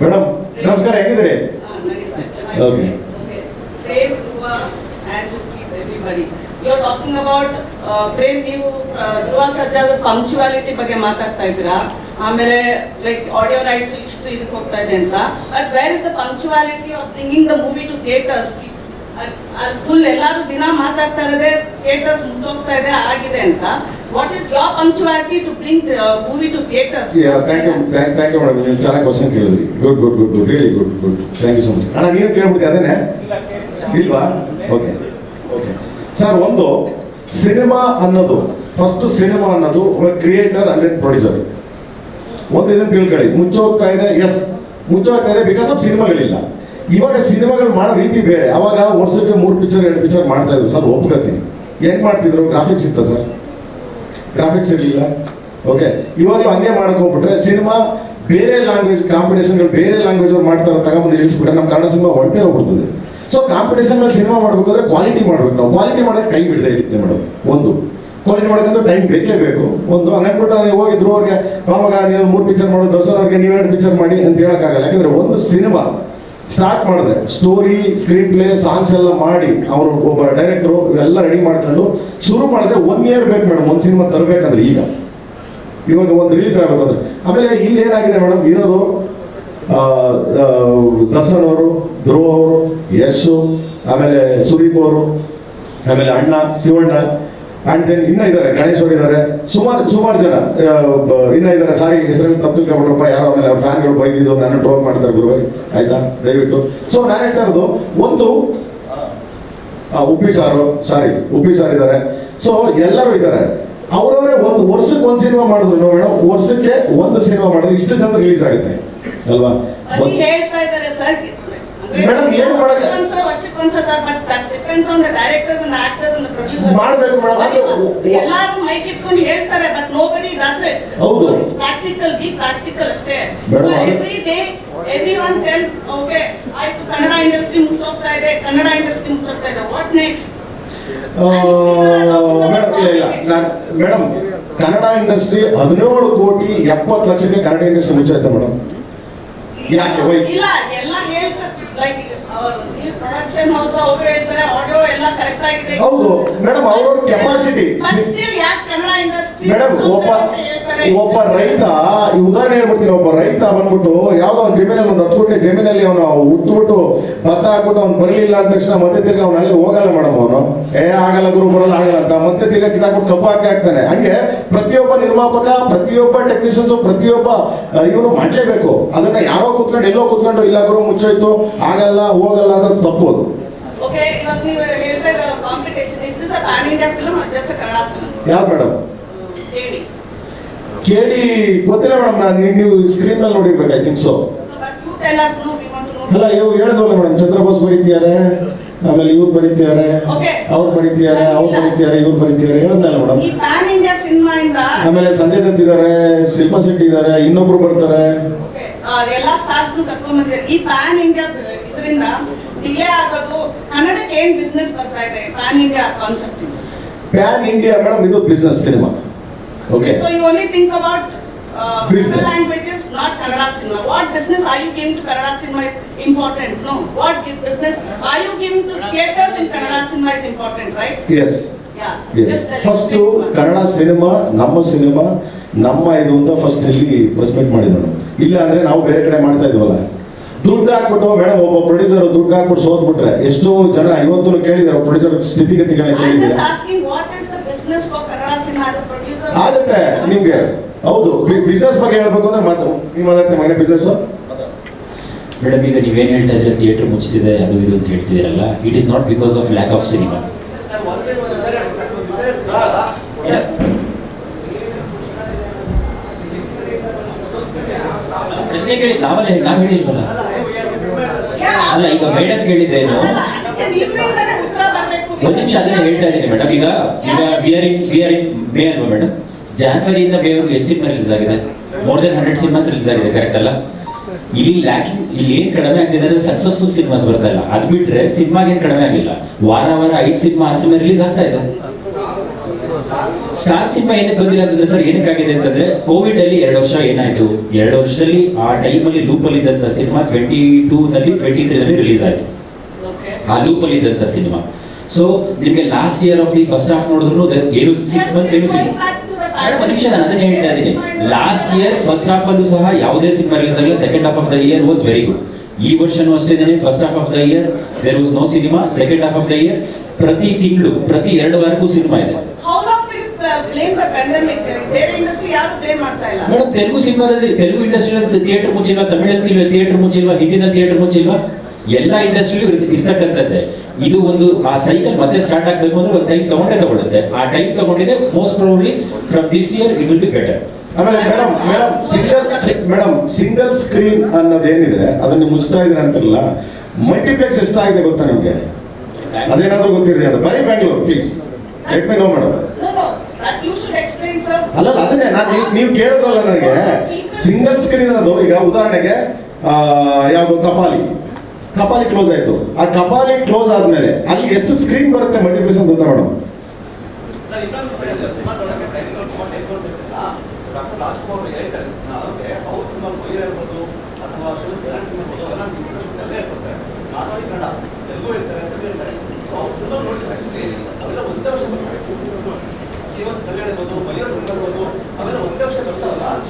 Madam ನಮಸ್ಕಾರ ಹೇಗಿದ್ದೀರಿ. Prem, Dhruva, and Supreet, everybody. You are talking about, uh, Prem ನೀವು ಧ್ರುವ ಸರ್ಜಾದ ಪಂಕ್ಚುವಾಲಿಟಿ ಬಗ್ಗೆ ಮಾತಾಡ್ತಾ ಇದ್ದೀರಾ? ಆಮೇಲೆ ಲೈಕ್ ಆಡಿಯೋ ರೈಟ್ಸ್ ಇಷ್ಟು ಇದಕ್ಕೆ ಹೋಗ್ತಾ ಇದೆ ಅಂತ. But where is the punctuality of bringing the movie to theatres full ಎಲ್ಲರೂ ದಿನ ಮಾತಾಡ್ತಾ ಇರೋದೇ ಥಿಯೇಟರ್ಸ್ ಮುಚ್ಚೋಗ್ತಾ ಇದೆ, ಆಗಿದೆ ಅಂತ. What is your punctuality to bring movie to theatres thank you thank you madam ನೀವು ಚೆನ್ನಾಗಿ ಕ್ವಶನ್ ಕೇಳಿದ್ರಿ. Good good good good really good good thank you so much ಅಣ್ಣ ನೀನು ಕೇಳ್ಬಿಡ್ತೀವಿ ಅದೇನೆ ಇಲ್ವಾ? ಓಕೆ ಓಕೆ ಸರ್ ಒಂದು ಸಿನಿಮಾ ಅನ್ನೋದು ಫಸ್ಟ್ ಸಿನಿಮಾ ಅನ್ನೋದು ಕ್ರಿಯೇಟರ್ ಅಂಡ್ ಪ್ರೊಡ್ಯೂಸರ್ ಒಂದು ಇದನ್ನು ತಿಳ್ಕೊಳ್ಳಿ. ಮುಚ್ಚೋಗ್ತಾ ಇದೆ ಎಸ್ ಮುಚ್ಚೋಗ್ತಾ ಇದೆ ಬಿಕಾಸ್ ಆಫ್ ಸಿನಿಮಾಗಳಿಲ್ಲ ಇವಾಗ ಸಿನಿಮಾಗಳು ಮಾಡೋ ರೀತಿ ಬೇರೆ. ಅವಾಗ ವರ್ಷಕ್ಕೆ ಮೂರು ಪಿಕ್ಚರ್ ಎರಡು ಪಿಕ್ಚರ್ ಮಾಡ್ತಾ ಇದ್ರು. ಸರ್, ಒಪ್ಕೋತೀನಿ. ಹೆಂಗೆ ಮಾಡ್ತಿದ್ರು? ಗ್ರಾಫಿಕ್ಸ್ ಇತ್ತ ಸರ್? ಗ್ರಾಫಿಕ್ಸ್ ಇರಲಿಲ್ಲ. ಓಕೆ ಇವಾಗ ಹಂಗೆ ಮಾಡಕ್ ಹೋಗ್ಬಿಟ್ರೆ ಸಿನಿಮಾ ಬೇರೆ ಲ್ಯಾಂಗ್ವೇಜ್ ಕಾಂಪಿಟೇಷನ್ಗಳು ಬೇರೆ ಲ್ಯಾಂಗ್ವೇಜ್ ಅವ್ರು ಮಾಡ್ತಾರೆ ತಗೊಂಬಂದು ಇಳಿಸ್ಬಿಟ್ರೆ ನಮ್ಮ ಕನ್ನಡ ಸಿನಿಮಾ ಒಂಟೆ ಹೋಗ್ಬಿಡ್ತದೆ. ಸೊ ಕಾಂಪಿಟೇಷನ್ ಮೇಲೆ ಸಿನಿಮಾ ಮಾಡಬೇಕಂದ್ರೆ ಕ್ವಾಲಿಟಿ ಮಾಡ್ಬೇಕು ನಾವು. ಕ್ವಾಲಿಟಿ ಮಾಡೋಕ್ಕೆ ಟೈಮ್ ಹಿಡಿದೇ ಹಿಡಿತೆ ಮೇಡಮ್. ಒಂದು. ಕ್ವಾಲಿಟಿ ಮಾಡೋಕ್ಕಂದ್ರೆ ಟೈಮ್ ಬೇಕೇ ಬೇಕು. ಒಂದು. ಹಂಗನ್ಬಿಟ್ಟು ನಾನು ಹೋಗಿದ್ರು, ಅವ್ರಿಗೆ, ಮಾಮಗ ನೀವು ಮೂರು ಪಿಕ್ಚರ್ ಮಾಡೋದು ದರ್ಶನ್ ಅವ್ರಿಗೆ ನೀವು ಎರಡು ಪಿಕ್ಚರ್ ಮಾಡಿ ಅಂತ ಹೇಳೋಕ್ಕಾಗಲ್ಲ. ಯಾಕಂದ್ರೆ ಒಂದು ಸಿನಿಮಾ ಸ್ಟಾರ್ಟ್ ಮಾಡಿದ್ರೆ ಸ್ಟೋರಿ ಸ್ಕ್ರೀನ್ ಪ್ಲೇ ಸಾಂಗ್ಸ್ ಎಲ್ಲ ಮಾಡಿ ಅವರು ಒಬ್ಬ ಡೈರೆಕ್ಟ್ರು ಇವೆಲ್ಲ ರೆಡಿ ಮಾಡ್ಕೊಂಡು ಶುರು ಮಾಡಿದ್ರೆ ಒನ್ ಇಯರ್ ಬೇಕು ಮೇಡಮ್, ಒಂದು ಸಿನಿಮಾ ತರಬೇಕಂದ್ರೆ ಈಗ. ಇವಾಗ ಒಂದು ರಿಲೀಸ್ ಆಗಬೇಕಂದ್ರೆ ಆಮೇಲೆ ಇಲ್ಲಿ ಏನಾಗಿದೆ ಮೇಡಮ್, ಇರೋರು ದರ್ಶನ್ ಅವರು, ಧ್ರುವ ಅವರು, ಯಶು, ಆಮೇಲೆ ಸುದೀಪ್ ಅವರು, ಆಮೇಲೆ ಅಣ್ಣ, ಶಿವಣ್ಣ ಅಂಡ್ ದೆನ್ ಇನ್ನ ಇದ್ದಾರೆ ಗಣೇಶ್ ಅವರು ಇದ್ದಾರೆ. ಸುಮಾರು ಸುಮಾರು ಜನ ಇನ್ನ ಇದ್ದಾರೆ. ಸಾರಿ ಹೆಸರಲ್ಲಿ ತಪ್ಪು ತಿಳ್ಕೊಂಡ್ರಪ್ಪ ಯಾರೋ ಆಮೇಲೆ ಅವ್ರ ಫ್ಯಾನ್ಗಳು ಬೈದಿದ್ದು ನಾನು ಟ್ರೋಲ್ ಮಾಡ್ತಾರೆ ಗುರು ಆಯ್ತಾ? ದಯವಿಟ್ಟು. ಸೊ ನಾನು ಹೇಳ್ತಾ ಇರೋದು ಒಂದು Uppi sir sorry Uppi sir ಇದ್ದಾರೆ. ಸೊ ಎಲ್ಲರೂ ಇದ್ದಾರೆ. ಅವರವರೇ ಒಂದು ವರ್ಷಕ್ಕೆ ಒಂದು ಸಿನಿಮಾ ಮಾಡಿದ್ರು ಮೇಡಮ್ ವರ್ಷಕ್ಕೆ ಒಂದು ಸಿನಿಮಾ ಮಾಡಿದ್ರೆ ಇಷ್ಟು ಜನ ರಿಲೀಸ್ ಆಗುತ್ತೆ. ಅಲ್ವಾ? ಮೇಡಮ್ ಏನ್ ಮಾಡಕ್ಕೆ- ಮಾಡ್ಬೇಕು. ಆದ್ರೆ- ಎಲ್ಲಾರು ಮೈಕ್ ಇಟ್ಕೊಂಡು ಹೇಳ್ತಾರೆ but nobody does it ಹೌದು. ಪ್ರಾಕ್ಟಿಕಲ್ ಬಿ ಪ್ರಾಕ್ಟಿಕಲ್ ಅಷ್ಟೇ. Every day everyone tells okay ಆಯ್ತು ಕನ್ನಡ ಇಂಡಸ್ಟ್ರಿ ಮುಚ್ಚೋಗ್ತಾ ಇದೆ ಕನ್ನಡ ಇಂಡಸ್ಟ್ರಿ ಮುಚ್ಚೋಗ್ತಾ ಇದೆ. ವಾಟ್ ನೆಕ್ಸ್ಟ್ ಮೇಡಮ್ ಇಲ್ಲ ಇಲ್ಲ. ನಾನು ಮೇಡಮ್ ಕನ್ನಡ ಇಂಡಸ್ಟ್ರಿ ಹದಿನೇಳು ಕೋಟಿ ಎಪ್ಪತ್ತು ಲಕ್ಷಕ್ಕೆ ಕನ್ನಡ ಇಂಡಸ್ಟ್ರಿ ಮುಚ್ಚೈತೆ ಮೇಡಮ್. ಯಾಕೆ ಇಲ್ಲ ಎಲ್ಲ ಹೇಳ್ತಾರೆ. ಲೈಕ್ ಅವರು ಹೌದು ಮೇಡಮ್ ಅವ್ರವ್ರ ಕೆಪಾಸಿಟಿ ಮೇಡಮ್ ಒಬ್ಬ ಒಬ್ಬ ರೈತ ಈ ಉದಾಹರಣೆ ಹೇಳ್ಬಿಡ್ತೀನಿ ಒಬ್ಬ ರೈತ ಬಂದ್ಬಿಟ್ಟು ಯಾವ್ದೋ ಒಂದು ಜಮೀನಲ್ಲಿ ಒಂದು ಹತ್ತು ಗುಂಟೆ ಜಮೀನಲ್ಲಿ ಅವನು ಉತ್ಬಿಟ್ಟು ಭತ್ತ ಹಾಕ್ಬಿಟ್ಟು ಅವ್ನು ಬರಲಿಲ್ಲ ಅಂದ ತಕ್ಷಣ ಮತ್ತೆ ತಿರ್ಗಿ ಅವ್ನು ಅಲ್ಲಿ ಹೋಗಲ್ಲ ಮೇಡಮ್ ಏ ಆಗಲ್ಲ ಗುರು ಬರಲ್ಲ ಆಗಲ್ಲ ಅಂತ. ಮತ್ತೆ ತಿರ್ಗಿ ಕಿತ್ತಾಕ್ಬಿಟ್ಟು ಕಬ್ಬು ಹಾಕಿ ಹಾಕ್ತಾನೆ. ಹಂಗೆ ಪ್ರತಿಯೊಬ್ಬ ನಿರ್ಮಾಪಕ ಪ್ರತಿಯೊಬ್ಬ ಟೆಕ್ನಿಷಿಯನ್ಸ್ ಪ್ರತಿಯೊಬ್ಬ ಇವನು ಮಾಡಲೇಬೇಕು. ಅದನ್ನ ಯಾರೋ ಕೂತ್ಕೊಂಡು ಎಲ್ಲೋ ಕೂತ್ಕೊಂಡು ಇಲ್ಲ ಗುರು ಮುಚ್ಚೋಯ್ತು ಆಗಲ್ಲ ಹೋಗಲ್ಲ ಅಂದ್ರೆ ತಪ್ಪೋದು ಯಾವ್ದು ಮೇಡಮ್ ಕೇಳಿ ಗೊತ್ತಿಲ್ಲ ಮೇಡಮ್ ನಾನು ನೀವು ಸ್ಕ್ರೀನ್ ಮೇಲೆ ನೋಡಿರ್ಬೇಕು ಐ ಥಿಂಕ್ ಸೊ ಅಲ್ಲ ಹೇಳಿದ್ವಲ್ಲ ಮೇಡಮ್ ಚಂದ್ರಬೋಸ್ ಬರೀತಿದ್ದಾರೆ? ಆಮೇಲೆ ಇವ್ರು ಬರೀತಿದ್ದಾರೆ. ಅವ್ರು ಬರೀತಿದ್ದಾರೆ ಅವ್ರು ಬರೀತಿದ್ದಾರೆ ಇವ್ರು ಬರೀತಿದ್ದಾರೆ ಹೇಳಿದ್ನಲ್ಲ ಮೇಡಮ್ ಆಮೇಲೆ ಸಂಜಯ್ ದತ್ ಇದ್ದಾರೆ ಶಿಲ್ಪಾ ಶೆಟ್ಟಿ ಇದ್ದಾರೆ ಇನ್ನೊಬ್ರು ಬರ್ತಾರೆ. ಓಕೆ ಎಲ್ಲ ಸ್ಟಾರ್ಸ್ ಕರ್ಕೊಂಡ್ ಬಂದಿದ್ದಾರೆ. ಈ ಪ್ಯಾನ್ ಇಂಡಿಯಾ ಇದರಿಂದ ಡಿಲೇ ಆಗೋದು ಕನ್ನಡಕ್ಕೆ ಏನ್ ಬಿಸ್ನೆಸ್ ಬರ್ತಾ ಇದೆ? Pan India concept pan India madam ಇದು business cinema. Okay so you only think about Business. languages, not Kannada cinema. What business are you giving to Kannada cinema is important? No. What business are you giving to theatres in Kannada cinema is important, right? Yes. First. Kannada cinema ನಮ್ಮ cinema ನಮ್ಮ ಇದು ಅಂತ first ಇಲ್ಲಿ ಪ್ರೆಸ್ಮೆಂಟ್ ಮಾಡಿದ್ರು ಇಲ್ಲ ಅಂದ್ರೆ ನಾವು ಬೇರೆ ಕಡೆ ಮಾಡ್ತಾ ಇದ್ವಲ್ಲ ದುಡ್ಡು ಹಾಕ್ಬಿಟ್ಟು ಮೇಡಮ್ ಒಬ್ಬ ಪ್ರೊಡ್ಯೂಸರ್ ದುಡ್ಡು ಹಾಕ್ಬಿಟ್ಟು ಸೋತ್ಬಿಟ್ರೆ ಎಷ್ಟೋ ಜನ ಇವತ್ತು ಕೇಳಿದಾರೆ ಪ್ರೊಡ್ಯೂಸರ್ ಸ್ಥಿತಿಗತಿಗಳನ್ನ I'm ಕೇಳಿದ್ದಾರೆ ಆಗುತ್ತೆ ನಿಮ್ಗೆ. ಹೌದು ಬಿಸ್ನೆಸ್ ಬಗ್ಗೆ ಹೇಳ್ಬೇಕು ಅಂದ್ರೆ ಮಾತು ನೀವು ಮಾತಾಡ್ತೀವಿ ಮನೆ ಬಿಸ್ನೆಸ್ ಮೇಡಮ್ ಈಗ ನೀವೇನು ಹೇಳ್ತಾ ಇದ್ರೆ ಥಿಯೇಟರ್ ಮುಚ್ಚಿದೆ ಅದು ಇದು ಅಂತ ಹೇಳ್ತಿದ್ದೀರಲ್ಲ it is not because of lack of cinema ಪ್ರಶ್ನೆ ಕೇಳಿದ್ದು ನಾವಲ್ಲ ನಾವು ಹೇಳಿಲ್ವಲ್ಲ? ಅಲ್ಲ, ಈಗ ಮೇಡಮ್ ಕೇಳಿದ್ದೇನು? ಅಲ್ಲ, ಅದಕ್ಕೆ ನಿಮ್ಮಿಂದಲೇ ಉತ್ತರ ಬರ್ಬೇಕು. ಒಂದು ನಿಮಿಷ ಅದನ್ನ ಹೇಳ್ತಾ ಇದ್ದೀನಿ ಮೇಡಮ್ ಈಗ ಈಗ we are in we are in May ಅಲ್ವಾ ಮೇಡಮ್ ಜಾನ್ವರಿಯಿಂದ ಮೇವರೆಗೂ ಎಷ್ಟು ಸಿನಿಮಾ ರಿಲೀಸ್ ಆಗಿದೆ? More than hundred cinemas release ಆಗಿದೆ ಕರೆಕ್ಟ್ ಅಲ್ಲ? ಇಲ್ಲಿ ಲ್ಯಾಕಿಂಗ್ ಇಲ್ಲಿ ಏನ್ ಕಡಿಮೆ ಆಗ್ತಿದೆ ಅಂದ್ರೆ ಸಕ್ಸಸ್ಫುಲ್ ಸಿನಿಮಾಸ್ ಬರ್ತಾ ಇಲ್ಲ. ಅದ್ ಬಿಟ್ರೆ ಸಿನಿಮಾಗೆ ಏನ್ ಕಡಿಮೆ ಆಗಿಲ್ಲ. ವಾರ ವಾರ ಐದು ಸಿನಿಮಾ ಆರು ಸಿನಿಮಾ ರಿಲೀಸ್ ಆಗ್ತಾ ಇದೆ. ಸ್ಟಾರ್ ಸಿನಿಮಾ ಏನಕ್ಕೆ ಬಂದಿಲ್ಲ ಅಂತಂದ್ರೆ ಸರ್ ಏನಕ್ಕಾಗಿದೆ ಅಂತಂದ್ರೆ ಕೋವಿಡ್ ಅಲ್ಲಿ ಎರಡು ವರ್ಷ ಏನಾಯ್ತು? ಎರಡು ವರ್ಷದಲ್ಲಿ ಆ ಟೈಮಲ್ಲಿ ಲೂಪಲ್ಲಿ ಇದ್ದಂತ ಸಿನಿಮಾ ಟ್ವೆಂಟಿ ಟೂ ನಲ್ಲಿ ಟ್ವೆಂಟಿ ತ್ರೀ ನಲ್ಲಿ ರಿಲೀಸ್ ಆಯ್ತು. ಆ ಅಲ್ಲಿ ಇದ್ದಂತ ಸಿನಿಮಾ ಸೊ ನಿಮಗೆ last year of the first half ನೋಡಿದ್ರು ಏನು ಸಿಕ್ಸ್ ಮಂತ್ಸ್ ಏನು ಸಿನಿಮಾ ಮೇಡಮ್ ನಿಮಿಷ ನಾನು ಅದನ್ನ ಹೇಳ್ತಾ ಇದ್ದೀನಿ. ಲಾಸ್ಟ್ ಇಯರ್ ಫಸ್ಟ್ ಹಾಫ್ ಅಲ್ಲೂ ಸಹ ಯಾವುದೇ ಸಿನಿಮಾ ರಿಲೀಸ್ ಆಗಿಲ್ಲ second half of the year was very good ಈ ವರ್ಷನೂ ಅಷ್ಟೇ first half of the year there was no cinema second half of the year ಪ್ರತಿ ತಿಂಗಳು ಪ್ರತಿ ಎರಡು ವಾರಕ್ಕೂ ಸಿನಿಮಾ ಇದೆ. ಇಲ್ಲ? ಮೇಡಮ್ ತೆಲುಗು ಸಿನಿಮಾದಲ್ಲಿ ತೆಲುಗು ಇಂಡಸ್ಟ್ರಿಯಲ್ಲಿ ಥಿಯೇಟರ್ ಮುಚ್ಚಿಲ್ವಾ ತಮಿಳಲ್ಲಿ ಥಿಯೇಟರ್ ಮುಚ್ಚಿಲ್ವಾ ಹಿಂದಿನಲ್ಲಿ ಥಿಯೇಟರ್ ಮುಚ್ಚಿಲ್ವಾ ಎಲ್ಲ ಇಂಡಸ್ಟ್ರಿಯಲ್ಲೂ ಇರ್ತಕ್ಕಂಥದ್ದೇ. ಇದು ಒಂದು ಆ ಸೈಕಲ್ ಮತ್ತೆ ಸ್ಟಾರ್ಟ್ ಆಗಬೇಕು ಅಂದ್ರೆ ಒಂದು ಟೈಮ್ ತಗೊಂಡೇ ತಗೊಳ್ಳುತ್ತೆ ಆ ಟೈಮ್ ತಗೊಂಡಿದೆ most probably from this year it will be better ಆಮೇಲೆ madam madam single madam single screen ಅನ್ನೋದೇನಿದೆ ಅದನ್ನು ಮುಚ್ತಾ ಇದ್ರೆ ಅಂತಾರಲ್ಲ ಮಲ್ಟಿಪ್ಲೆಕ್ಸ್ ಎಷ್ಟಾಗಿದೆ ಗೊತ್ತಾ ನಿಮಗೆ? ಅದೇನಾದ್ರೂ ಗೊತ್ತಿರಲಿ ಅಂತ. ಬರೀ Bangalore please let me know madam No, no, that you should explain, sir. ಅಲ್ಲಲ್ಲ ಅದನ್ನೇ ನಾನು ನೀವು ನೀವು ಕೇಳಿದ್ರಲ್ಲ ನನಗೆ. ಸಿಂಗಲ್ ಸ್ಕ್ರೀನ್ ಅನ್ನೋದು ಈಗ ಉದಾಹರಣೆಗೆ ಆ, ಯಾವುದು ಕಪಾಲಿ. ಕಪಾಲಿ ಕ್ಲೋಸ್ ಆಯಿತು. ಆ ಕಪಾಲಿ ಕ್ಲೋಸ್ ಆದಮೇಲೆ ಅಲ್ಲಿ ಎಷ್ಟು ಸ್ಕ್ರೀನ್ ಬರುತ್ತೆ ಮಲ್ಟಿಪ್ಲೆಕ್ಸ್ ಅಂತ ಗೊತ್ತಾ ಮೇಡಮ್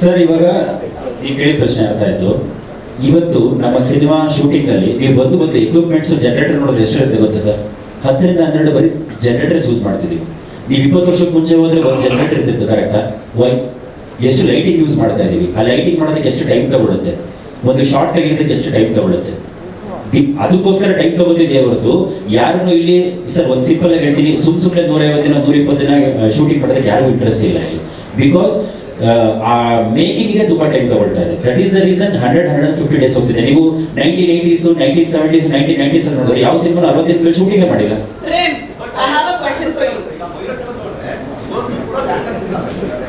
ಸರ್ ಇವಾಗ ಈ ಕೇಳಿದ ಪ್ರಶ್ನೆ ಅರ್ಥ ಆಯ್ತು ಇವತ್ತು ನಮ್ಮ ಸಿನಿಮಾ ಶೂಟಿಂಗ್ ಅಲ್ಲಿ ನೀವು ಬಂದು ಬಂದು ಎಕ್ವಿಪ್ಮೆಂಟ್ಸ್ ಜನರೇಟರ್ ನೋಡಿದ್ರೆ ಎಷ್ಟು ಇರುತ್ತೆ ಗೊತ್ತಾ ಸರ್? ಹತ್ತರಿಂದ ಹನ್ನೆರಡು ಬರೀ ಜನರೇಟರ್ಸ್ ಯೂಸ್ ಮಾಡ್ತಿದ್ದೀವಿ ನೀವು ಇಪ್ಪತ್ತು ವರ್ಷಕ್ಕೆ ಮುಂಚೆ ಹೋದ್ರೆ ಒಂದು ಜನರೇಟರ್ ಇರ್ತಿತ್ತು ಕರೆಕ್ಟಾ ವೈ ಎಷ್ಟು ಲೈಟಿಂಗ್ ಯೂಸ್ ಮಾಡ್ತಾ ಇದೀವಿ. ಆ ಲೈಟಿಂಗ್ ಮಾಡೋದಕ್ಕೆ ಎಷ್ಟು ಟೈಮ್ ತಗೊಳುತ್ತೆ? ಒಂದು ಶಾರ್ಟ್ ತೆಗೆಯೋದಕ್ಕೆ ಎಷ್ಟು ಟೈಮ್ ತಗೊಳುತ್ತೆ? ಅದಕ್ಕೋಸ್ಕರ ಟೈಮ್ ತಗೋತಿದ್ದೆ ಹೊರತು, ಯಾರನ್ನು ಇಲ್ಲಿ, ಸರ್, ಒಂದು ಸಿಂಪಲ್ ಆಗಿ ಹೇಳ್ತೀನಿ, ಸುಮ್ ಸುಮ್ಮನೆ ನೂರೈವತ್ತು ದಿನ ನೂರ ಇಪ್ಪತ್ತು ದಿನ ಶೂಟಿಂಗ್ ಮಾಡೋದಕ್ಕೆ ಯಾರಿಗೂ ಇಂಟ್ರೆಸ್ಟ್ ಇಲ್ಲ ಇಲ್ಲಿ. ಬಿಕಾಸ್ ಆ ಮೇಕಿಂಗ್ಗೆ ತುಂಬಾ ಟೈಮ್ ತಗೊಳ್ತಾ ಇದೆ. That is the reason hundred hundred fifty days ಹೋಗ್ತಿದೆ. ನೀವು nineteen eighties nineteen seventies nineteen nineties ಅಲ್ಲಿ ನೋಡಿದ್ರೆ ಯಾವ ಸಿನಿಮಾ ಅರವತ್ತು ದಿನಗಳು ಶೂಟಿಂಗ್ ಮಾಡಿಲ್ಲ.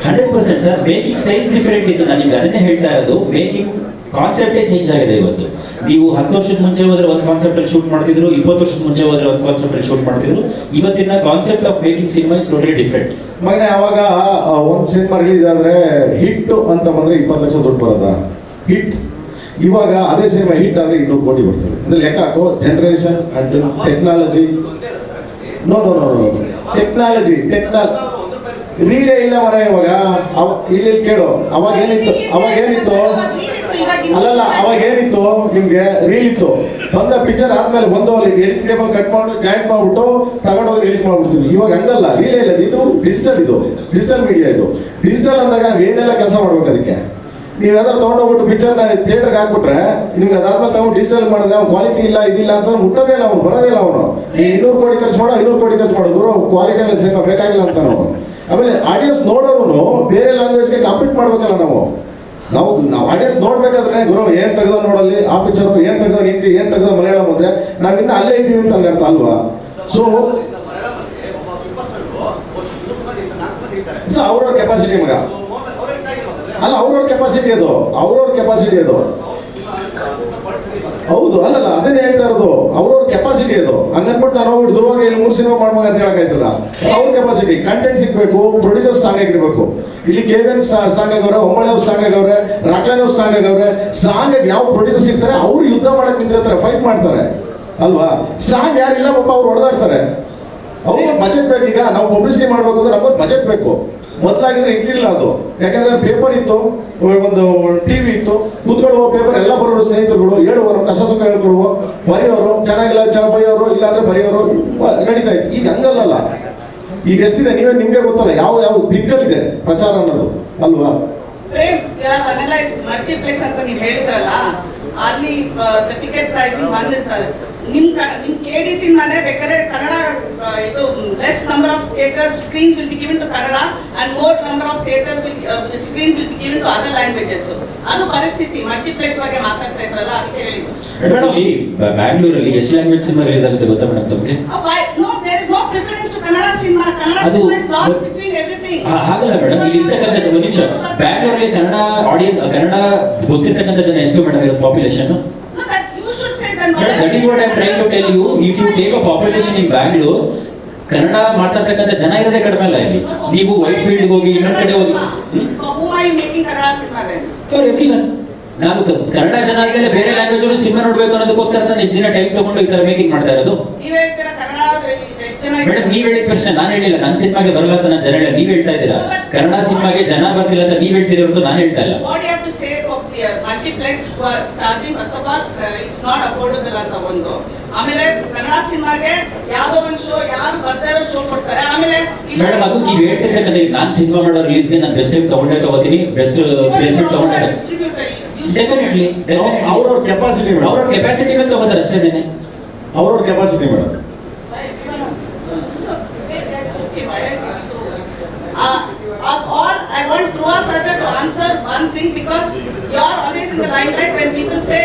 Hundred percent sir making styles different ಇತ್ತು. ನಾನು ನಿಮ್ಗೆ ಅದನ್ನೇ ಹೇಳ್ತಾ ಇರೋದು. ಮೇಕಿಂಗ್ ಕಾನ್ಸೆಪ್ಟೇ ಚೇಂಜ್ ಆಗಿದೆ ಇವತ್ತು. ನೀವು ಹತ್ತು ವರ್ಷದ ಮುಂಚೆ ಹೋದ್ರೆ ಒಂದು ಕಾನ್ಸೆಪ್ಟ್ ಅಲ್ಲಿ ಶೂಟ್ ಮಾಡ್ತಿದ್ರು ಇಪ್ಪತ್ತು ವರ್ಷದ ಮುಂಚೆ ಹೋದ್ರೆ ಒಂದು ಕಾನ್ಸೆಪ್ಟ್ ಅಲ್ಲಿ ಶೂಟ್ ಮಾಡ್ತಿದ್ರು. ಇವತ್ತಿನ concept of making cinema is totally different ಮಗನೇ ಅವಾಗ ಒಂದು ಸಿನಿಮಾ ರಿಲೀಸ್ ಆದ್ರೆ ಹಿಟ್ ಅಂತ ಬಂದ್ರೆ ಇಪ್ಪತ್ತು ಲಕ್ಷ ದುಡ್ಡು ಬರೋದ ಹಿಟ್ ಇವಾಗ ಅದೇ ಸಿನಿಮಾ ಹಿಟ್ ಆದ್ರೆ ಇನ್ನೂರು ಕೋಟಿ ಬರ್ತದೆ. ಅಂದ್ರೆ ಲೆಕ್ಕ ಹಾಕೋ generation and technology no no no no technology ಟೆಕ್ನಾಲ ಒಂದು ರೂಪಾಯಿ ರೀಲೇ ಇಲ್ಲ ಮರ ಇವಾಗ. ಅವ, ಇಲ್ಲಿ ಕೇಳು. ಅವಾಗ ಏನಿತ್ತು? ಅವಾಗ ಏನಿತ್ತು? ಅಲ್ಲಲ್ಲ, ಅವಾಗ ಏನಿತ್ತು? ನಿಮ್ಗೆ ರೀಲ್ ಇತ್ತು ಬಂದ ಪಿಕ್ಚರ್ ಆದ್ಮೇಲೆ ಒಂದು ಎಡಿಟ್ ಟೇಬಲ್ ಕಟ್ ಮಾಡಿ ಜಾಯಿಂಟ್ ಮಾಡ್ಬಿಟ್ಟು ತಗೊಂಡೋಗಿ ರಿಲೀಸ್ ಮಾಡ್ಬಿಡ್ತೀವಿ ಇವಾಗ ಹಂಗಲ್ಲ ರೀಲೇ ಇಲ್ಲ ಇದು. ಡಿಜಿಟಲ್ ಇದು. ಡಿಜಿಟಲ್ ಮೀಡಿಯಾ ಇದು. ಡಿಜಿಟಲ್ ಅಂದಾಗ ಏನೆಲ್ಲ ಕೆಲಸ ಮಾಡ್ಬೇಕು ಅದಕ್ಕೆ? ನೀವು ಯಾವ್ದಾರು ತೊಗೊಂಡೋಗ್ಬಿಟ್ಟು ಪಿಕ್ಚರ್ನ ಥಿಯೇಟರ್ಗೆ ಹಾಕ್ಬಿಟ್ರೆ ನಿಮ್ಗೆ ಅದಾದ್ಮೇಲೆ ತಗೊಂಡು ಡಿಜಿಟಲ್ ಮಾಡಿದ್ರೆ ಅವ್ನು ಕ್ವಾಲಿಟಿ ಇಲ್ಲ ಇದಿಲ್ಲ ಅಂತ ಮುಟ್ಟೋದೇ ಇಲ್ಲ ಅವನು ಬರೋದೇ ಇಲ್ಲ ಅವನು. ನೀವು ಇನ್ನೂರು ಕೋಟಿ ಖರ್ಚು ಮಾಡೋ ಐನೂರು ಕೋಟಿ ಖರ್ಚು ಮಾಡೋ ಗುರು ಕ್ವಾಲಿಟಿ ಎಲ್ಲ ಸಿನಿಮಾ ಬೇಕಾಗಿಲ್ಲ ಅಂತ ನಾವು. ಆಮೇಲೆ ಆಡಿಯನ್ಸ್ ನೋಡೋರು ಬೇರೆ ಲ್ಯಾಂಗ್ವೇಜ್ಗೆ ಕಾಂಪೀಟ್ ಮಾಡ್ಬೇಕಲ್ಲ ನಾವು. ನಾವು ನಾವು ಆಡಿಯನ್ಸ್ ನೋಡ್ಬೇಕಾದ್ರೆ ಗುರು ಏನ್ ತೆಗೆದೋ ನೋಡಲ್ಲಿ ಆ ಪಿಕ್ಚರ್ ಏನ್ ತೆಗೆದೋ ಹಿಂದಿ ಏನ್ ತೆಗೆದೋ ಮಲಯಾಳಂ ಅಂದ್ರೆ ನಾವು ಇನ್ನ ಅಲ್ಲೇ ಇದ್ದೀವಿ ಅಂತ ಅಲ್ಲಿ ಅರ್ಥ ಅಲ್ವಾ? ಸೊ ಸೊ ಅವ್ರವ್ರ ಕೆಪಾಸಿಟಿ ಮಗ. ಅವ್ರ ಅಲ್ಲ, ಅವ್ರವ್ರ ಕೆಪಾಸಿಟಿ ಅದು. ಅವ್ರವ್ರ ಕೆಪಾಸಿಟಿ ಅದು. ಹೌದು, ಅಲ್ಲಲ್ಲ, ಅದನ್ನ ಹೇಳ್ತಾ ಇರೋದು. ಅವ್ರವ್ರ ಕೆಪಾಸಿಟಿ ಅದು. ಹಂಗನ್ಬಿಟ್ಟು ನಾನು ಹೋಗ್ಬಿಟ್ಟು ದುರ್ವಾಗ ಇಲ್ಲಿ ಮೂರು ಸಿನಿಮಾ ಮಾಡ್ಬೇಕು ಅಂತ ಹೇಳಕ್ಕಾಯ್ತದ ಅವ್ರ ಕೆಪಾಸಿಟಿ ಕಂಟೆಂಟ್ ಸಿಗ್ಬೇಕು ಪ್ರೊಡ್ಯೂಸರ್ ಸ್ಟ್ರಾಂಗ್ ಆಗಿರ್ಬೇಕು. ಇಲ್ಲಿ ಕೇವನ್ ಸ್ಟ್ರಾಂಗ್ ಆಗವ್ರೆ ಹೊಂಬಳೆ ಅವ್ರು ಸ್ಟ್ರಾಂಗ್ ಆಗವ್ರೆ ರಾಕ್ಲೈನ್ ಅವ್ರು ಸ್ಟ್ರಾಂಗ್ ಆಗವ್ರೆ ಸ್ಟ್ರಾಂಗ್ ಆಗಿ ಯಾವ ಪ್ರೊಡ್ಯೂಸರ್ ಸಿಗ್ತಾರೆ, ಅವ್ರು ಯುದ್ಧ ಮಾಡಕ್ ನಿಂತಿರ್ತಾರೆ ಫೈಟ್ ಮಾಡ್ತಾರೆ. ಅಲ್ವಾ? ಸ್ಟ್ರಾಂಗ್ ಯಾರಿಲ್ಲ ಪಾಪ ಅವ್ರು ಹೊಡೆದಾಡ್ತಾರೆ. ಅವ್ರಿಗೆ ಬಜೆಟ್ ಬೇಕೀಗ, ನಾವು ಪಬ್ಲಿಸಿಟಿ ಮಾಡಬೇಕು ಅಂದ್ರೆ ನಮ್ಗೆ ಬಜೆಟ್ ಬೇಕು. ಮೊದಲಾಗಿದ್ರೆ ಇರ್ಲಿಲ್ಲ ಅದು. ಯಾಕಂದ್ರೆ ಪೇಪರ್ ಇತ್ತು ಒಂದು ಟಿವಿ ಇತ್ತು, ಕೂತ್ಕೊಳ್ಳುವ ಪೇಪರ್ ಎಲ್ಲ ಬರೋರು ಸ್ನೇಹಿತರುಗಳು ಹೇಳುವರು ಕಷ್ಟ ಸುಖ ಹೇಳ್ಕೊಳ್ಳುವ, ಬರೆಯೋರು, ಚೆನ್ನಾಗಿಲ್ಲ, ಚೆನ್ನಾಗಿ ಬರೆಯೋರು, ಇಲ್ಲಾಂದ್ರೆ ಬರೆಯೋರು ನಡೀತಾ ಇತ್ತು. ಈಗ ಹಂಗಲ್ಲಲ್ಲ. ಈಗ ಎಷ್ಟಿದೆ ನೀವೇ, ನಿಮ್ಗೆ ಗೊತ್ತಲ್ಲ, ಯಾವ ಯಾವ ದಿಕ್ಕಲ್ಲಿದೆ ಪ್ರಚಾರ ಅನ್ನೋದು, ಅಲ್ವಾ? ಅಲ್ಲಿ ಟಿಕೆಟ್ ಪ್ರೈಸಿಂಗ್ ಬಂದಿರ್ತಾರೆ. ನಿಮ್ ನಿಮ್ ಕೆ ಡಿ ಸಿನಿಮಾನೇ ಬೇಕಾದ್ರೆ ಕನ್ನಡ ಇದು less number of theatre screens will be given to Kannada and more number of theatre will screens will be given to other languages ಅದು ಪರಿಸ್ಥಿತಿ ಮಲ್ಟಿಪ್ಲೆಕ್ಸ್ ಬಗ್ಗೆ ಮಾತಾಡ್ತಾ ಇದ್ರಲ್ಲ ಅದಕ್ಕೆ ಹೇಳಿದ್ದು ಬ್ಯಾಂಗ್ಳೂರಲ್ಲಿ ಎಷ್ಟು ಲ್ಯಾಂಗ್ವೇಜ್ ಸಿನಿಮಾ ರಿಲೀಸ್ ಆಗುತ್ತೆ ಗೊತ್ತಾ ಮೇಡಮ್ ತಮಗೆ? No there is no preference to Kannada cinema Kannada cinema is last ಹಾಗಲ್ಲ ಮೇಡಮ್ ಇಲ್ಲಿ ಇರ್ತಕ್ಕಂಥ ಜನ ಒಂದು ನಿಮಿಷ. ಬ್ಯಾಂಗ್ಳೂರಲ್ಲಿ ಕನ್ನಡ ಆಡಿಯನ್ಸ್ ಕನ್ನಡ ಗೊತ್ತಿರ್ತಕ್ಕಂಥ ಜನ ಎಷ್ಟು ಮೇಡಮ್ ಇರೋದು population that is what I try to tell you if you take a population in Bangalore Kannada ಮಾತಾಡ್ತಕ್ಕಂಥ ಜನ ಇರೋದೇ ಕಡಿಮೆ ಅಲ್ಲ ಇಲ್ಲಿ. ನೀವು ವೈಟ್ ಫೀಲ್ಡ್ ಹೋಗಿ ಇನ್ನೊಂದ್ ಕಡೆ ಹೋಗಿ? ಫಾರ್ ಎವ್ರಿವನ್ ನಾನು ಕನ್ನಡ ಆದ್ಮೇಲೆ ಬೇರೆ ಲ್ಯಾಂಗ್ವೇಜ್ ಅಲ್ಲಿ ಸಿನಿಮಾ ನೋಡ್ಬೇಕು ಅನ್ನೋದಕ್ಕೋಸ್ಕರ ನಾನು ಇಷ್ಟು ದಿನ ಟೈಮ್ ತಗೊಂಡು ಈ ತರ ಮೇಕಿಂಗ್ ಮಾಡ್ತಾ ಇರೋದು. ಮೇಡಮ್ ನೀವ್ ಹೇಳಿದ ಪ್ರಶ್ನೆ ನಾನು ಹೇಳಿಲ್ಲ ನನ್ನ ಸಿನಿಮಾಗೆ ಬರಲ್ಲ ಅಂತ ನಾನು ಜನ ಹೇಳಿಲ್ಲ ನೀವ್ ಹೇಳ್ತಾ ಇದ್ದೀರಾ? ಕನ್ನಡ ಸಿನಿಮಾಗೆ ಜನ ಬರ್ತಿಲ್ಲ ಅಂತ ನೀವ್ ಹೇಳ್ತೀರಿ ಹೊರತು ನಾನು ಹೇಳ್ತಾ ಇಲ್ಲ. Multiplex charging first of all it's not affordable ಅಂತ ಒಂದು. ಆಮೇಲೆ ಕನ್ನಡ ಸಿನಿಮಾಗೆ ಯಾವ್ದೋ ಒಂದು ಶೋ ಯಾರು ಬರ್ತಾ ಇರೋ ಶೋ ಕೊಡ್ತಾರೆ. ಆಮೇಲೆ ಮೇಡಮ್ ಅದು ನೀವು ಹೇಳ್ತಿರ್ತಕ್ಕಂಥ ಈಗ ನಾನು ಸಿನಿಮಾ ಮಾಡೋ ರಿಲೀಸ್ಗೆ ನಾನು ಬೆಸ್ಟ್ ಟೈಮ್ ತಗೊಂಡೇ ತಗೋತೀನಿ. ಬೆಸ್ಟ್ ಪ್ಲೇಸ್ಮೆಂಟ್ ತಗೊಂಡೇ ಸಟುಲಿ ಅವರ ಕೆಪಾಸಿಟಿ ಅವರ ಕೆಪಾಸಿಟಿ ಅಂತ ಗೊತ್ತರಷ್ಟೇ ಇದೆ ಅವರ ಕೆಪಾಸಿಟಿ ಮೇಡಂ ಆ ಆಲ್ ಐ ವಾಂಟ್ ಲು to answer 1 thing because you are wine people say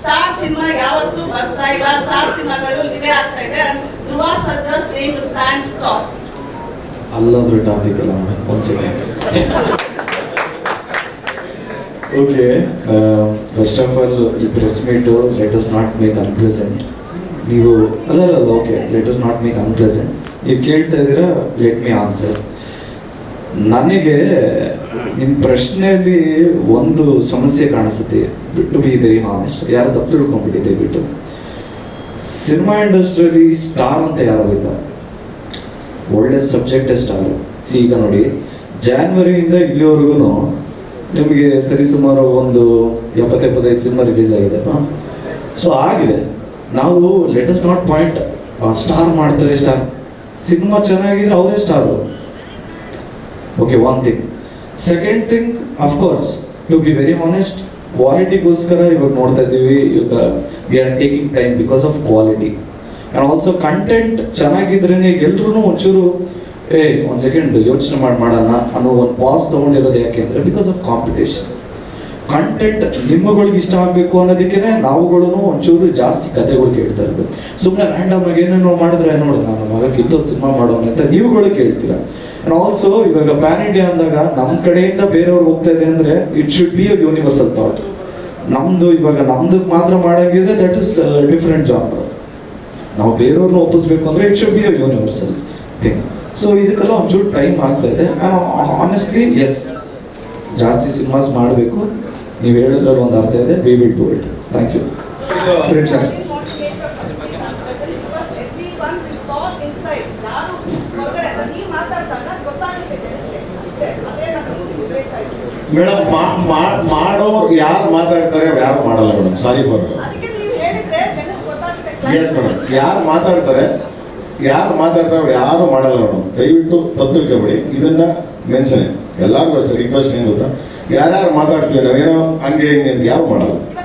star cinema ಯಾವತ್ತು ಬರ್ತಾಯ್ಲ ಸ್ಟಾರ್ ಸಿನಿಮಾಗಳು ನಿವಾರಕ್ತ ಇದೆ. ಲು ಸರ್ಜನ್ಸ್ ನೇಮ್ ಸ್ಟ್ಯಾಂಡ್ಸ್ ಸ್ಟಾಪ್ ಅಲ್ಲ the topic one second okay first of all ಈ press let us not make unpleasant ನೀವು, ಅಲ್ಲ ಅಲ್ಲ okay let us not make unpleasant ನೀವು ಕೇಳ್ತಾ ಇದ್ದೀರಾ? ಲೆಟ್ ಮೀ ಆನ್ಸರ್ ನನಗೆ ನಿಮ್ಮ ಪ್ರಶ್ನೆಯಲ್ಲಿ ಒಂದು ಸಮಸ್ಯೆ ಕಾಣಿಸುತ್ತೆ. ಬಿಟ್ಟು ಬಿ ವೆರಿ ಹಾನೆಸ್ಟ್ ಯಾರು ತಪ್ಪು ತಿಳ್ಕೊಂಡ್ಬಿಟ್ಟಿದೆ ಬಿಟ್ಟು ಸಿನಿಮಾ ಇಂಡಸ್ಟ್ರಿಯಲ್ಲಿ ಸ್ಟಾರ್ ಅಂತ ಯಾರು ಇಲ್ಲ? ಒಳ್ಳೆ ಸಬ್ಜೆಕ್ಟೇ ಸ್ಟಾರ್ ಈಗ ನೋಡಿ ಜಾನ್ವರಿಯಿಂದ ಇಲ್ಲಿವರೆಗೂ ನಿಮಗೆ ಸರಿಸುಮಾರು ಒಂದು ಎಪ್ಪತ್ತು ಎಪ್ಪತ್ತೈದು ಸಿನಿಮಾ ರಿಲೀಸ್ ಆಗಿದೆ. ಸೊ ಆಗಿದೆ. ನಾವು ಲೆಟಸ್ ನಾಟ್ ಪಾಯಿಂಟ್ ಸ್ಟಾರ್ ಮಾಡ್ತಾರೆ ಸ್ಟಾರ್ ಸಿನಿಮಾ ಚೆನ್ನಾಗಿದ್ರೆ ಅವರೇ star okay one thing second thing of course to be very honest ಕ್ವಾಲಿಟಿಗೋಸ್ಕರ ಇವಾಗ ನೋಡ್ತಾ ಇದ್ದೀವಿ. ಇವಾಗ we are taking time because of quality and also content ಚೆನ್ನಾಗಿದ್ರೇ ಎಲ್ಲರೂ ಒಂಚೂರು ಏ, ಒಂದು ಸೆಕೆಂಡ್ ಯೋಚನೆ ಮಾಡಿ, ಮಾಡೋಣ ಅನ್ನೋ ಒಂದು ಪಾಸ್ ತೊಗೊಂಡಿರೋದು ಯಾಕೆ ಅಂದರೆ ಬಿಕಾಸ್ ಆಫ್ ಕಾಂಪಿಟೇಷನ್ ಕಂಟೆಂಟ್ ನಿಮ್ಮಗಳಿಗೆ ಇಷ್ಟ ಆಗಬೇಕು ಅನ್ನೋದಕ್ಕೆ ನಾವುಗಳು ಒಂಚೂರು ಜಾಸ್ತಿ ಕಥೆಗಳು ಕೇಳ್ತಾ ಇರೋದು. ಸುಮ್ಮನೆ ರ್ಯಾಂಡಮ್ ಆಗಿ ಏನೇನೋ ಮಾಡಿದ್ರೆ ನೋಡಿ, ನಾನು ಮಗ ಕಿತ್ತೊಂದು ಸಿನಿಮಾ ಮಾಡೋಣ ಅಂತ ನೀವುಗಳು ಕೇಳ್ತೀರಾ? ಆ್ಯಂಡ್ ಆಲ್ಸೋ ಇವಾಗ ಪ್ಯಾನ್ ಇಂಡಿಯಾ ಅಂದಾಗ ನಮ್ಮ ಕಡೆಯಿಂದ ಬೇರೆಯವ್ರು ಹೋಗ್ತಾ ಇದೆ ಅಂದರೆ it should be a universal thought ನಮ್ಮದು ಇವಾಗ ನಮ್ದು ಮಾತ್ರ ಮಾಡೋಂಗಿದ್ರೆ ದಟ್ ಇಸ್ ಡಿಫ್ರೆಂಟ್ ಜಾಬ್ ನಾವು ಬೇರೆಯವ್ರನ್ನ ಒಪ್ಪಿಸ್ಬೇಕು ಅಂದರೆ it should be a universal thing so ಇದಕ್ಕೆಲ್ಲ ಒಂಚೂರು ಟೈಮ್ ಆಗ್ತಾ ಇದೆ ಆನೆಸ್ಟ್ಲಿ ಎಸ್ ಜಾಸ್ತಿ ಸಿನಿಮಾಸ್ ಮಾಡಬೇಕು ನೀವು ಹೇಳಿದ್ರಲ್ಲಿ ಒಂದು ಅರ್ಥ ಇದೆ we will do it thank you friend sir Everyone will talk inside. ಯಾರು ಹೊರಗಡೆ ಅಲ್ಲ, ನೀವು ಮಾತಾಡ್ದಾಗ ಗೊತ್ತಾಗುತ್ತೆ ಜನಕ್ಕೆ. ಅಷ್ಟೇ. ಅದೇ ನನ್ನ ಉದ್ದೇಶ ಇದೆ. ಮೇಡಮ್ ಮಾಡೋರು ಯಾರು ಮಾತಾಡ್ತಾರೆ ಅವ್ರು ಯಾರು ಮಾಡಲ್ಲ ಮೇಡಮ್ ಸಾರಿ ಫಾರ್ ಎಸ್ ಮೇಡಮ್ ಯಾರು ಮಾತಾಡ್ತಾರೆ ಯಾರು ಮಾತಾಡ್ತಾರೆ ಯಾರು ಮಾಡಲ್ಲ ಅವರು ದಯವಿಟ್ಟು ತಪ್ಪು ಇದನ್ನ ಮೆನ್ಷನ್. ಎಲ್ಲರಿಗೂ ಅಷ್ಟೇ ರಿಕ್ವೆಸ್ಟ್ ಏನು ಗೊತ್ತಾ? ಯಾರ್ಯಾರು ಮಾತಾಡ್ತೀವಿ ನಾವೇನೋ ಹಂಗೆ ಹಿಂಗೆ ಅಂತ ಯಾರು ಮಾಡಲ್ಲ.